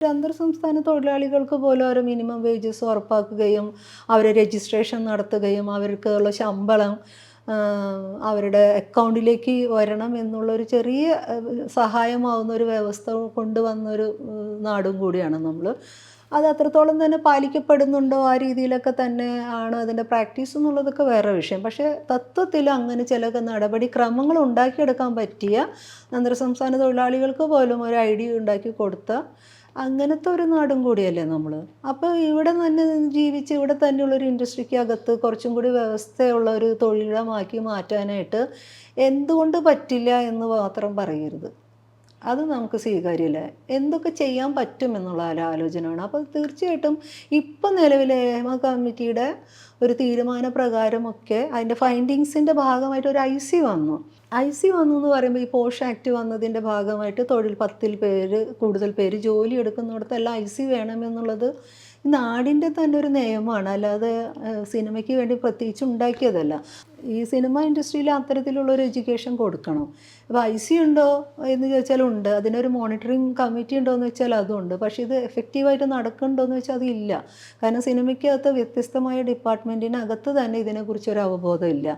അന്തർ സംസ്ഥാന തൊഴിലാളികൾക്ക് പോലും ഒരു മിനിമം വേജസ് ഉറപ്പാക്കുകയും അവരെ രജിസ്ട്രേഷൻ നടത്തുകയും അവർക്കുള്ള ശമ്പളം അവരുടെ അക്കൗണ്ടിലേക്ക് വരണം എന്നുള്ളൊരു ചെറിയ സഹായമാവുന്ന ഒരു വ്യവസ്ഥ കൊണ്ടുവന്നൊരു നാടും കൂടിയാണ് നമ്മൾ അത് അത്രത്തോളം തന്നെ പാലിക്കപ്പെടുന്നുണ്ടോ ആ രീതിയിലൊക്കെ തന്നെ ആണ് അതിന്റെ പ്രാക്ടീസ് എന്നുള്ളതൊക്കെ വേറെ വിഷയം. പക്ഷേ തത്വത്തിൽ അങ്ങനെ ചില നടപടിക്രമങ്ങൾ ഉണ്ടാക്കിയെടുക്കാൻ പറ്റിയ അന്തർ സംസ്ഥാന തൊഴിലാളികൾക്ക് പോലും ഒരു ഐഡിയ ഉണ്ടാക്കി കൊടുത്ത അങ്ങനത്തെ ഒരു നാടും കൂടിയല്ലേ നമ്മൾ അപ്പോൾ ഇവിടെ തന്നെ ജീവിച്ച് ഇവിടെ തന്നെയുള്ളൊരു ഇൻഡസ്ട്രിക്ക് അകത്ത് കുറച്ചും കൂടി വ്യവസ്ഥയുള്ള ഒരു തൊഴിലിടമാക്കി മാറ്റാനായിട്ട് എന്തുകൊണ്ട് പറ്റില്ല എന്ന് മാത്രം പറയരുത്. അത് നമുക്ക് സ്വീകാര്യമല്ല എന്തൊക്കെ ചെയ്യാൻ പറ്റും എന്നുള്ള ആലോചനയാണ്. അപ്പോൾ തീർച്ചയായിട്ടും ഇപ്പം നിലവിലെ എമ കമ്മിറ്റിയുടെ ഒരു തീരുമാന പ്രകാരമൊക്കെ അതിന്റെ ഫൈൻഡിങ്സിന്റെ ഭാഗമായിട്ട് ഒരു ഐ സി വന്നു. ഐ സി വന്നു എന്ന് പറയുമ്പോൾ ഈ പോഷ് ആക്ട് വന്നതിന്റെ ഭാഗമായിട്ട് തൊഴിൽ പത്തിൽ പേര് കൂടുതൽ പേര് ജോലി എടുക്കുന്നിടത്തെല്ലാം ഐ സി വേണമെന്നുള്ളത് നാടിന്റെ തന്നെ ഒരു നിയമമാണ്. അല്ലാതെ സിനിമയ്ക്ക് വേണ്ടി പ്രത്യേകിച്ച് ഉണ്ടാക്കിയതല്ല. ഈ സിനിമ ഇൻഡസ്ട്രിയിൽ അത്തരത്തിലുള്ള ഒരു എഡ്യൂക്കേഷൻ കൊടുക്കണം. അപ്പോൾ ഐ സി ഉണ്ടോ എന്ന് ചോദിച്ചാൽ ഉണ്ട്. അതിനൊരു മോണിറ്ററിങ് കമ്മിറ്റി ഉണ്ടോ എന്ന് വെച്ചാൽ അതുണ്ട്. പക്ഷേ ഇത് എഫക്റ്റീവായിട്ട് നടക്കുന്നുണ്ടോ എന്ന് വെച്ചാൽ അതില്ല. കാരണം സിനിമയ്ക്കകത്ത് വ്യത്യസ്തമായ ഡിപ്പാർട്ട്മെന്റിനകത്ത് തന്നെ ഇതിനെക്കുറിച്ച് ഒരു അവബോധം ഇല്ല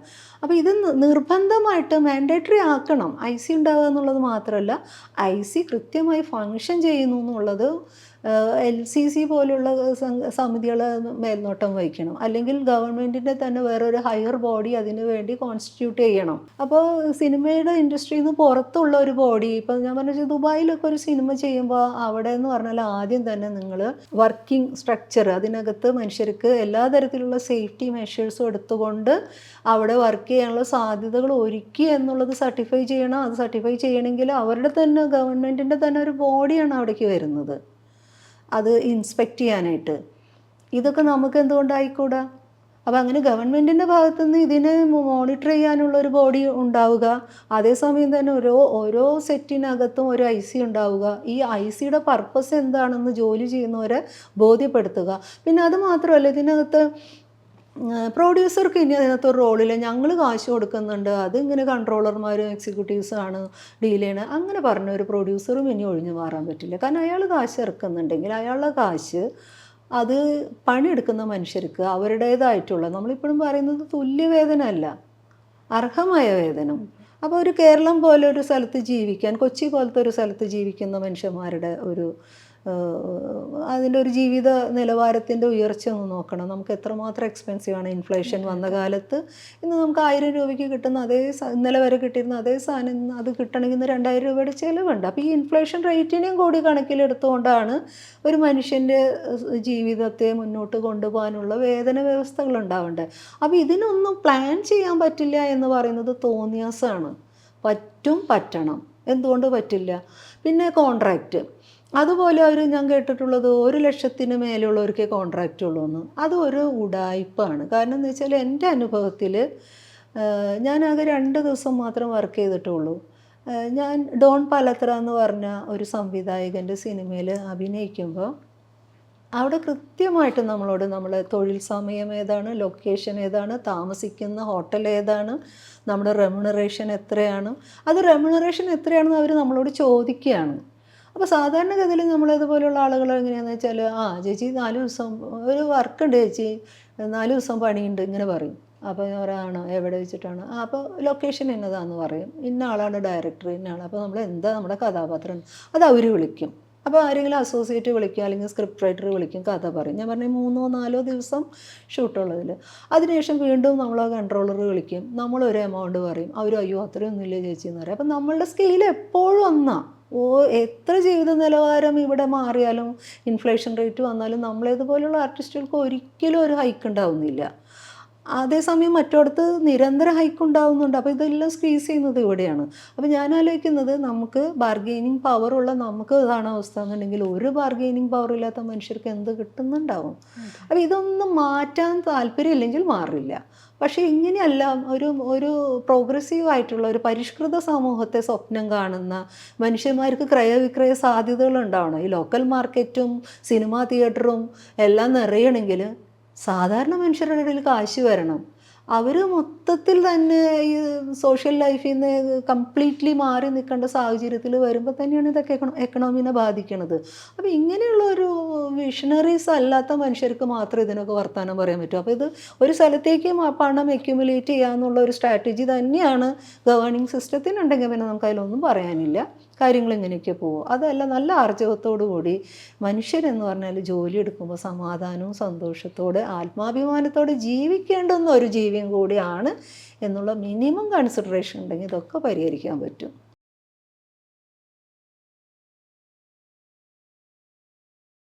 അപ്പോൾ ഇത് നിർബന്ധമായിട്ട് മാൻഡേറ്ററി ആക്കണം. ഐ സി ഉണ്ടാവുക എന്നുള്ളത് മാത്രമല്ല ഐ സി കൃത്യമായി ഫങ്ഷൻ ചെയ്യുന്നു എന്നുള്ളത് എൽ സി സി പോലുള്ള സമിതികൾ മേൽനോട്ടം വഹിക്കണം. അല്ലെങ്കിൽ ഗവൺമെന്റിന്റെ തന്നെ വേറൊരു ഹയർ ബോഡി അതിന് വേണ്ടി കോൺസ്റ്റിറ്റ്യൂട്ട് ചെയ്യണം. അപ്പോൾ സിനിമയുടെ ഇൻഡസ്ട്രിയിൽ നിന്ന് പുറത്തുള്ള ഒരു ബോഡി ഇപ്പം ഞാൻ പറഞ്ഞ ദുബായിലൊക്കെ ഒരു സിനിമ ചെയ്യുമ്പോൾ അവിടെ എന്ന് പറഞ്ഞാൽ ആദ്യം തന്നെ നിങ്ങൾ വർക്കിംഗ് സ്ട്രക്ചർ അതിനകത്ത് മനുഷ്യർക്ക് എല്ലാ തരത്തിലുള്ള സേഫ്റ്റി മെഷേഴ്സും എടുത്തുകൊണ്ട് അവിടെ വർക്ക് ചെയ്യാനുള്ള സാധ്യതകൾ ഒരുക്കി എന്നുള്ളത് സർട്ടിഫൈ ചെയ്യണം. അത് സർട്ടിഫൈ ചെയ്യണമെങ്കിൽ അവരുടെ തന്നെ ഗവൺമെന്റിന്റെ തന്നെ ഒരു ബോഡിയാണ് അവിടേക്ക് വരുന്നത്. അത് ഇൻസ്പെക്റ്റ് ചെയ്യാനായിട്ട്. ഇതൊക്കെ നമുക്ക് എന്തുകൊണ്ടായിക്കൂടാ? അപ്പോൾ അങ്ങനെ ഗവൺമെന്റിന്റെ ഭാഗത്തുനിന്ന് ഇതിനെ മോണിറ്റർ ചെയ്യാനുള്ള ഒരു ബോഡി ഉണ്ടാവുക അതേസമയം തന്നെ ഓരോ ഓരോ സെറ്റിനകത്തും ഒരു ഐ സി ഉണ്ടാവുക ഈ ഐ സിയുടെ പർപ്പസ് എന്താണെന്ന് ജോലി ചെയ്യുന്നവരെ ബോധ്യപ്പെടുത്തുക. പിന്നെ അത് മാത്രമല്ല ഇതിനകത്ത് പ്രൊഡ്യൂസർക്ക് ഇനി അതിനകത്ത് ഒരു റോളില്ല ഞങ്ങൾ കാശ് കൊടുക്കുന്നുണ്ട്. അത് ഇങ്ങനെ കൺട്രോളർമാരും എക്സിക്യൂട്ടീവ്സും ആണ് ഡീൽ ചെയ്യണത് അങ്ങനെ പറഞ്ഞ ഒരു പ്രൊഡ്യൂസറും ഇനി ഒഴിഞ്ഞു മാറാൻ പറ്റില്ല. കാരണം അയാൾ കാശ് ഇറക്കുന്നുണ്ടെങ്കിൽ അയാളുടെ കാശ് അത് പണിയെടുക്കുന്ന മനുഷ്യർക്ക് അവരുടേതായിട്ടുള്ള നമ്മളിപ്പോഴും പറയുന്നത് തുല്യവേതന അല്ല അർഹമായ വേതനം. അപ്പോൾ ഒരു കേരളം പോലെ ഒരു സ്ഥലത്ത് ജീവിക്കാൻ കൊച്ചി പോലത്തെ ഒരു സ്ഥലത്ത് ജീവിക്കുന്ന മനുഷ്യന്മാരുടെ ഒരു അതിന്റെ ഒരു ജീവിത നിലവാരത്തിന്റെ ഉയർച്ച ഒന്ന് നോക്കണം. നമുക്ക് എത്രമാത്രം എക്സ്പെൻസീവ് ആണ് ഇൻഫ്ലേഷൻ വന്ന കാലത്ത്. ഇന്ന് നമുക്ക് ആയിരം രൂപയ്ക്ക് കിട്ടുന്ന അതേ ഇന്നലെ വരെ കിട്ടിയിരുന്ന അതേ സാധനം അത് കിട്ടണമെങ്കിൽ ഇന്ന് രണ്ടായിരം രൂപയുടെ ചിലവുണ്ട്. അപ്പോൾ ഈ ഇൻഫ്ലേഷൻ റേറ്റിനെയും കൂടി കണക്കിലെടുത്തുകൊണ്ടാണ് ഒരു മനുഷ്യന്റെ ജീവിതത്തെ മുന്നോട്ട് കൊണ്ടുപോകാനുള്ള വേതന വ്യവസ്ഥകൾ ഉണ്ടാവേണ്ടത്. അപ്പോൾ ഇതിനൊന്നും പ്ലാൻ ചെയ്യാൻ പറ്റില്ല എന്ന് പറയുന്നത് തോന്നിയാസാണ്. പറ്റും പറ്റണം. എന്തുകൊണ്ട് പറ്റില്ല? പിന്നെ കോൺട്രാക്റ്റ് അതുപോലെ അവർ ഞാൻ കേട്ടിട്ടുള്ളത് ഒരു ലക്ഷത്തിന് മേലെയുള്ളവർക്കേ കോൺട്രാക്റ്റ് ഉള്ളൂ എന്ന്. അത് ഒരു ഉടായ്പാണ്. കാരണം എന്ന് വെച്ചാൽ എന്റെ അനുഭവത്തിൽ ഞാനാകെ രണ്ട് ദിവസം മാത്രം വർക്ക് ചെയ്തിട്ടുള്ളൂ. ഞാൻ ഡോൺ പാലത്ര എന്ന് പറഞ്ഞ ഒരു സംവിധായകന്റെ സിനിമയിൽ അഭിനയിക്കുമ്പോൾ അവിടെ കൃത്യമായിട്ട് നമ്മളോട് നമ്മൾ തൊഴിൽ സമയം ഏതാണ് ലൊക്കേഷൻ ഏതാണ് താമസിക്കുന്ന ഹോട്ടൽ ഏതാണ് നമ്മുടെ റെമുണറേഷൻ എത്രയാണ്. അത് റെമുണറേഷൻ എത്രയാണെന്ന് അവർ നമ്മളോട് ചോദിക്കുകയാണ്. അപ്പോൾ സാധാരണഗതിയിൽ നമ്മളിതുപോലുള്ള ആളുകൾ എങ്ങനെയാണെന്ന് വെച്ചാൽ ആ ചേച്ചി നാല് ദിവസം ഒരു വർക്കുണ്ട് ചേച്ചി നാല് ദിവസം പണിയുണ്ട് ഇങ്ങനെ പറയും. അപ്പോൾ ഞാൻ പറയാണോ എവിടെ വെച്ചിട്ടാണ്? ആ അപ്പോൾ ലൊക്കേഷൻ എന്നതാണെന്ന് പറയും. ഇന്ന ആളാണ് ഡയറക്ടർ ഇന്ന ആളാണ്. അപ്പോൾ നമ്മൾ എന്താ നമ്മുടെ കഥാപാത്രം? അത് അവർ വിളിക്കും. അപ്പോൾ ആരെങ്കിലും അസോസിയേറ്റ് വിളിക്കും അല്ലെങ്കിൽ സ്ക്രിപ്റ്റ് റൈറ്റർ വിളിക്കും കഥ പറയും. ഞാൻ പറഞ്ഞ മൂന്നോ നാലോ ദിവസം ഷൂട്ടുള്ളതിൽ അതിനുശേഷം വീണ്ടും നമ്മൾ ആ കൺട്രോളർ വിളിക്കും. നമ്മൾ ഒരു എമൗണ്ട് പറയും. അവർ അയ്യോ അത്രയൊന്നുമില്ല ചേച്ചി എന്ന് പറയും. അപ്പം നമ്മളുടെ സ്കെയിൽ എപ്പോഴും ഒന്നാ. ഓ എത്ര ജീവിത നിലവാരം ഇവിടെ മാറിയാലും ഇൻഫ്ലേഷൻ റേറ്റ് വന്നാലും നമ്മളേതുപോലുള്ള ആർട്ടിസ്റ്റുകൾക്ക് ഒരിക്കലും ഒരു ഹൈക്ക് ഉണ്ടാവുന്നില്ല. അതേസമയം മറ്റിടത്ത് നിരന്തര ഹൈക്ക് ഉണ്ടാവുന്നുണ്ട്. അപ്പോൾ ഇതെല്ലാം സ്ക്രീസ് ചെയ്യുന്നത് ഇവിടെയാണ്. അപ്പോൾ ഞാൻ ആലോചിക്കുന്നത് നമുക്ക് ബാർഗെയിനിങ് പവർ ഉള്ള നമുക്ക് ഇതാണ് അവസ്ഥ എന്നുണ്ടെങ്കിൽ ഒരു ബാർഗെയിനിങ് പവർ ഇല്ലാത്ത മനുഷ്യർക്ക് എന്ത് കിട്ടുന്നുണ്ടാവും? അപ്പോൾ ഇതൊന്നും മാറ്റാൻ താല്പര്യമില്ലെങ്കിൽ മാറില്ല. പക്ഷേ ഇങ്ങനെയല്ല ഒരു ഒരു പ്രോഗ്രസീവ് ആയിട്ടുള്ള ഒരു പരിഷ്കൃത സമൂഹത്തെ സ്വപ്നം കാണുന്ന മനുഷ്യന്മാർക്ക് ക്രയവിക്രയ സാധ്യതകൾ ഉണ്ടാവണം ഈ ലോക്കൽ മാർക്കറ്റും സിനിമാ തിയേറ്ററും എല്ലാം നിറയണമെങ്കിൽ സാധാരണ മനുഷ്യരുടെ ഇടയിൽ കാശ് വരണം. അവർ മൊത്തത്തിൽ തന്നെ ഈ സോഷ്യൽ ലൈഫിൽ നിന്ന് കംപ്ലീറ്റ്ലി മാറി നിൽക്കേണ്ട സാഹചര്യത്തിൽ വരുമ്പോൾ തന്നെയാണ് ഇതൊക്കെ എക്കണോ എക്കണോമിനെ ബാധിക്കുന്നത് അപ്പോൾ ഇങ്ങനെയുള്ള ഒരു വിഷണറീസ് അല്ലാത്ത മനുഷ്യർക്ക് മാത്രമേ ഇതിനൊക്കെ വർത്തമാനം പറയാൻ പറ്റൂ. അപ്പോൾ ഇത് ഒരു സ്ഥലത്തേക്ക് പണം അക്യുമുലേറ്റ് ചെയ്യാന്നുള്ള ഒരു സ്ട്രാറ്റജി തന്നെയാണ് ഗവേണിംഗ് സിസ്റ്റത്തിനുണ്ടെങ്കിൽ പിന്നെ നമുക്ക് അതിലൊന്നും പറയാനില്ല. കാര്യങ്ങൾ ഇങ്ങനെയൊക്കെ പോകും അതല്ല നല്ല ആർജവത്തോടു കൂടി മനുഷ്യരെന്ന് പറഞ്ഞാൽ ജോലി എടുക്കുമ്പോൾ സമാധാനവും സന്തോഷത്തോടെ ആത്മാഭിമാനത്തോടെ ജീവിക്കേണ്ടുന്ന ഒരു ജീവിയും കൂടിയാണ് എന്നുള്ള മിനിമം കൺസിഡറേഷൻ ഉണ്ടെങ്കിൽ ഇതൊക്കെ പരിഹരിക്കാൻ പറ്റും.